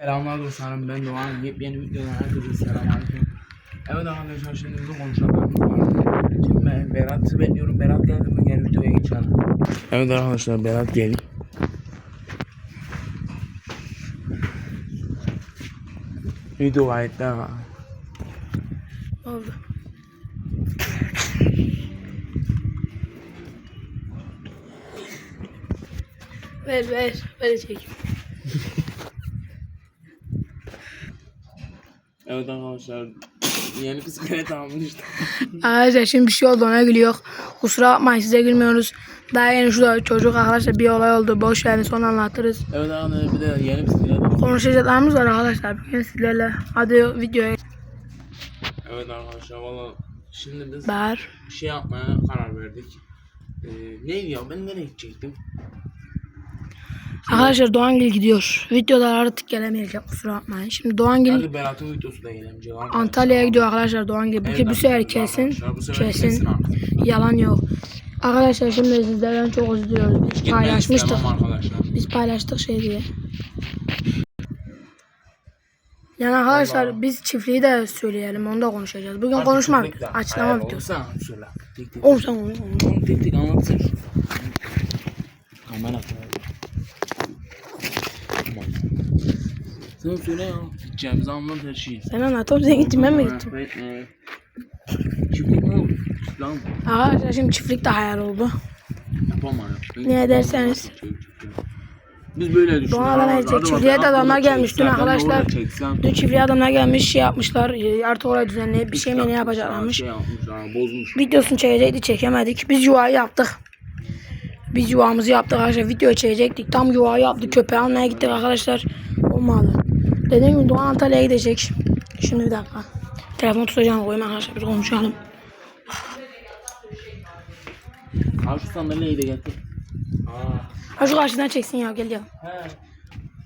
Selamlar dostlarım ben Doğan yepyeni videodan herkese selamünaleyküm. Evet arkadaşlar şimdi bizim konuşacaklarımız var. Şimdi ben Berat'ı bekliyorum. Berat geldi mi gel videoya geçelim. Evet arkadaşlar Berat geldi. Video kayıtta. Oldu. ver ver. Ver çek. Evet arkadaşlar yeni bisiklet almıştım. Arkadaşlar şimdi bir şey oldu ona gülüyor. Kusura bakmayın size gülmüyoruz. Daha yeni şurada çocuk arkadaşlar bir olay oldu. Boş verin sonra anlatırız. Evet arkadaşlar bir de yeni bisiklet aldım. Konuşacaklarımız var arkadaşlar. Bugün sizlerle. Hadi videoya. Evet arkadaşlar valla şimdi biz Ber. bir şey yapmaya karar verdik. Ee, neydi ya ben nereye gidecektim? Arkadaşlar Doğangil gidiyor. Videolar artık gelemeyecek kusura bakmayın. Şimdi Doğangil Hadi Berat'ın videosu gelemeyecek. Antalya'ya gidiyor arkadaşlar Doğangil. Bu, Evet bu sefer kesin. bu sefer Kesin. kesin. Yalan yok. Arkadaşlar şimdi sizlerden çok özür diliyoruz. Biz paylaşmıştık. Biz paylaştık şey diye. Yani arkadaşlar Vallahi. biz çiftliği de söyleyelim. Onu da konuşacağız. Bugün Artık konuşma kesinlikle açıklama hayal videosu. olsa söyle. Konuş. Oğlum tek tek anlatsın. Kamera at. Tamam. Sen söyle ya. Gideceğimizi anlat her şeyi. Sen anlat oğlum sen gittin ben mi gittim? Evet, evet. Çiftlik mi oldu? Lan Arkadaşlar şimdi çiftlik de hayal oldu. yapamam ya. Ne ederseniz. Biz böyle düşünüyoruz. Doğan adamlar Hadi çiftliğe de adamlar gelmiş dün arkadaşlar. Dün çiftliğe adamlar gelmiş şey yapmışlar. e, Artı orayı düzenleyip bir şey mi ne yapacaklarmış. Şey yapmışlar, bozmuş. Videosunu çekecektik çekemedik. Biz yuvayı yaptık. Biz yuvamızı yaptık arkadaşlar. Video çekecektik. Tam yuvayı yaptık. Köpeği almaya gittik arkadaşlar. Olmadı. Dediğim gibi Doğan Antalya'ya gidecek. Şimdi bir dakika. Telefon tutacağım koyayım arkadaşlar. Bir konuşalım. Abi şu sandalyeyi de getir. Ha şu karşıdan çeksin ya gel ya. He.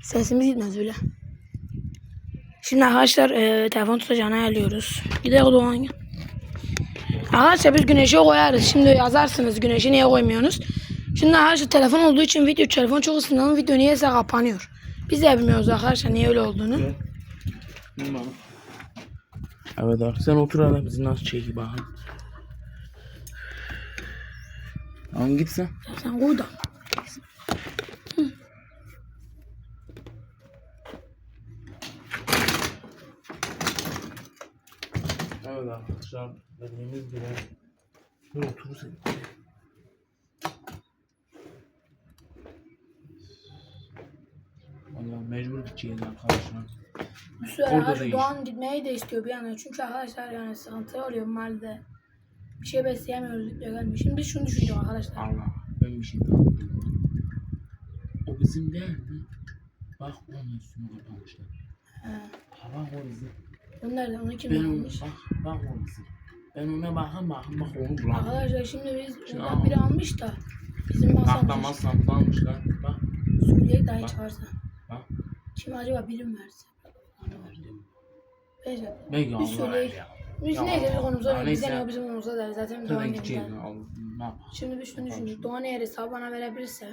Sesimiz gitmez öyle. Şimdi arkadaşlar e, telefon tutacağını ayarlıyoruz. Gidelim Doğan ya. Arkadaşlar biz güneşe koyarız. Şimdi yazarsınız güneşi niye koymuyorsunuz? Şimdi arkadaşlar telefon olduğu için video telefon çok ısınıyor. Video niyeyse kapanıyor. Biz de bilmiyoruz arkadaşlar niye öyle olduğunu. Evet abi sen otur hele bizi nasıl çekip bakın. Tamam git sen. Sen koy da. Evet arkadaşlar dediğimiz gibi. Dur otur mecbur gideceğiz arkadaşlar. Bu sefer. Doğan gitmeyi de istiyor bir yana. Çünkü arkadaşlar yani sıkıntı oluyor mahallede. Bir şey besleyemiyoruz video gelmiyor. Şimdi biz şunu düşünüyoruz arkadaşlar. Allah ben bir şey. O bizim değildi. Bak onun üstünü kapamışlar. He. Bak o bizim. Bunu nereden? Onu kim Ben almış? bak bak o bizim. Ben ona bakın bakın bak onu bulamam. Arkadaşlar şimdi biz Şimdi ondan biri almış da bizim Bak da masamız masam almışlar. Bak. daha Bak. çıkarsa. Kim acaba bilim verse? Neyse. Belki Biz Allah söyleyek. ya. Biz bir Allah. konumuza neyse. Bizden yok bizim konumuza der. Zaten Doğan Ne yapalım? Şimdi biz şunu düşündük. Doğan eğer hesabı bana verebilirse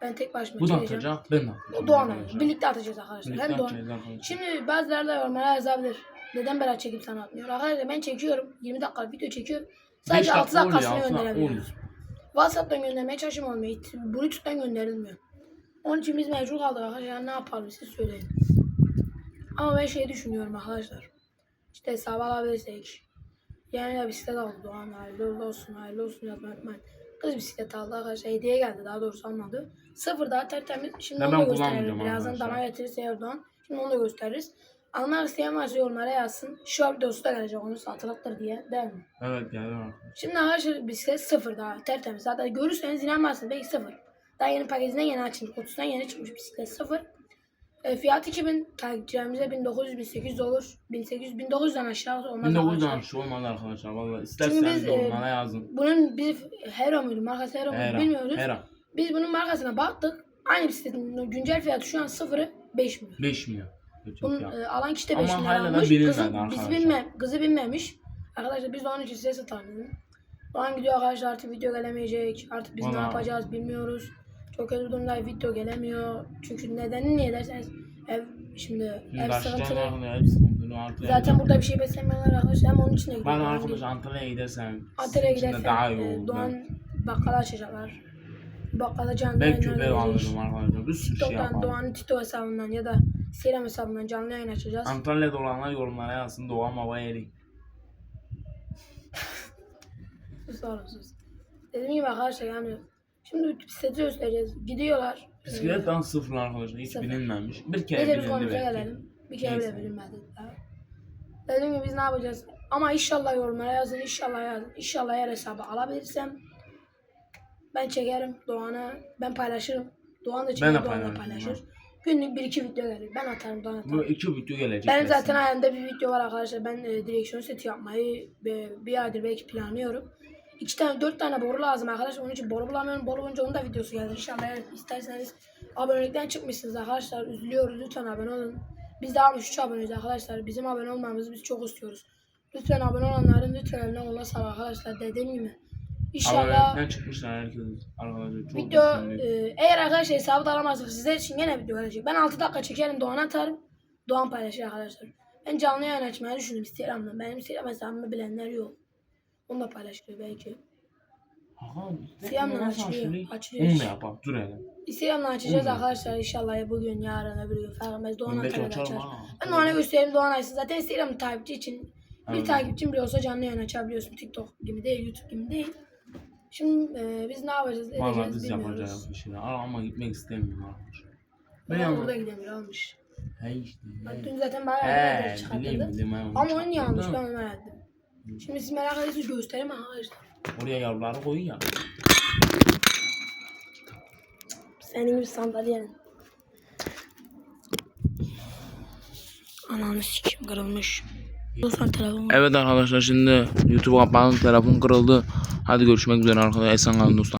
ben tek başıma Bu da çekeceğim. atacak. Ben de atacağım. Doğan. Birlikte atacağız arkadaşlar. Birlikte Hem Doğan. atacağız arkadaşlar. Şimdi bazıları da yorumlara yazabilir. Neden Berat çekip sana atmıyor? Arkadaşlar ben çekiyorum. 20 dakika video çekiyorum. Sadece Beş 6 dakika oluyor, dakikasını oluyor. WhatsApp'tan göndermeye çalışım olmuyor. Bluetooth'tan gönderilmiyor. Onun için biz mecbur kaldık arkadaşlar. Ne yapalım siz söyleyin. Ama ben şey düşünüyorum arkadaşlar. İşte hesabı alabilirsek. Yani de bisiklet aldı Doğan. Hayırlı uğurlu olsun. Hayırlı olsun yazmayı unutmayın. Kız bisiklet aldı arkadaşlar. Hediye geldi daha doğrusu almadı. Sıfır daha tertemiz. Şimdi Ya onu da kullanmayacağım Birazdan dama getirirse Erdoğan. Şimdi onu da gösteririz. Almak isteyen varsa yorumlara yazsın. Şu videosu da gelecek onu satılıktır diye. Değil mi? Evet geldi. Şimdi arkadaşlar bisiklet sıfır daha tertemiz. Zaten görürseniz inanmazsınız belki sıfır. Daha yeni paketinden yeni açılmış. Kutusundan yeni çıkmış bisiklet sıfır. E, fiyat 2000 takipçilerimize 1900 1800 olur. 1800 1900'den aşağı olmaz. 1900 arkadaşlar. tane şu olmalı arkadaşlar. Valla isterseniz biz, de onlara yazın. Bunun biz Hero muydu? Markası Hero muydu bilmiyoruz. Her an. Biz bunun markasına baktık. Aynı bisikletin güncel fiyatı şu an sıfırı 5 milyon. 5 milyon. Bunun e, alan kişi de Ama 5 milyon almış. Kızı, biz bilme, kızı bilmemiş. Arkadaşlar biz onun için size satalım. Doğan gidiyor arkadaşlar artık video gelemeyecek. Artık biz ne Vallahi. yapacağız bilmiyoruz. Çok kötü durumda video gelemiyor. Çünkü nedeni niye derseniz ev Şimdi Şimdi ev sıkıntılı. Antalya'ya Zaten burada bir şey beslemiyorlar arkadaşlar. Hem onun için de Ben gidiyorum. arkadaş Antalya'ya gidersem Antalya'ya sizin için de gidersen daha iyi e, olur. Doğan bakkala açacaklar. Bakkala canlı Ben yayınlar köpeği alırım arkadaşlar. Bir sürü şey TikTok'tan yapalım. Doğan'ın TikTok hesabından ya da Instagram hesabından canlı yayın açacağız. Antalya'da olanlar yorumlara yazsın. Doğan baba yeri. Sus oğlum sus. Dediğim gibi arkadaşlar yani şimdi bisikleti göstereceğiz. Gidiyorlar. Bisikletten sıfır arkadaşlar. Hiç Sıfır. bilinmemiş. Bir kere Neyse biz bilindi belki. gelelim. Bir kere Neyse. bile bilinmedi. daha. Dediğim gibi biz ne yapacağız? Ama inşallah yorumlara yazın. inşallah yazın. İnşallah eğer hesabı alabilirsem ben çekerim Doğan'a. Ben paylaşırım. Doğan da çeker, de Doğan da paylaşırım paylaşır. Günlük bir iki video gelir. Ben atarım, Doğan atar. Bu iki video gelecek. Benim kesin. zaten hayalimde bir video var arkadaşlar. Ben e, direksiyon seti yapmayı bir, bir aydır belki planlıyorum. İki tane, dört tane boru lazım arkadaşlar. Onun için boru bulamıyorum. Boru bulunca onun da videosu gelir. İnşallah eğer isterseniz abonelikten çıkmışsınız arkadaşlar. Üzülüyoruz. Lütfen abone olun. Biz daha 3 aboneyiz arkadaşlar. Bizim abone olmamızı biz çok istiyoruz. Lütfen abone olanların lütfen koluna sağlık arkadaşlar. Dediğim gibi. İnşallah Abonelikten çıkmışlar herkes. Arkadaşlar çok video e, eğer arkadaşlar hesabı da alamazsak sizler için gene video gelecek. Ben 6 dakika çekerim Doğan atarım. Doğan paylaşır arkadaşlar. Ben canlı yayın açmayı düşündüm Instagram'dan. Benim Instagram hesabımı bilenler yok. Onu da paylaşıyor belki. Aha, açılıyor, açılıyor? açılıyor Onu işte. da yapalım. Dur hele. Instagram'dan açacağız Olur. arkadaşlar inşallah bugün yarın öbür gün fark etmez. Doğan Ben açarım açar. ha. Ben Doğan'a göstereyim Doğan açsın. Zaten Instagram takipçi için bir Evet. takipçim bile olsa canlı yayın açabiliyorsun. TikTok gibi değil, YouTube gibi değil. Şimdi e, biz ne yapacağız, Valla edeceğiz biz bilmiyoruz. yapacağız bir şeyler. Ama gitmek istemiyorum arkadaşlar. Ben Ben burada ama. gidemiyor almış. He işte. He. Dün zaten bayağı He bileyim bileyim. he, onu Ama onu çıkarttırdım. ben merak ettim. Şimdi siz merak ediyorsunuz göstereyim arkadaşlar. Oraya yavruları koyun ya. Senin gibi sandalyenin. Ananı sikim kırılmış. Evet arkadaşlar şimdi YouTube kapandı. Telefon kırıldı. Hadi görüşmek üzere arkadaşlar. Esen kalın dostlar.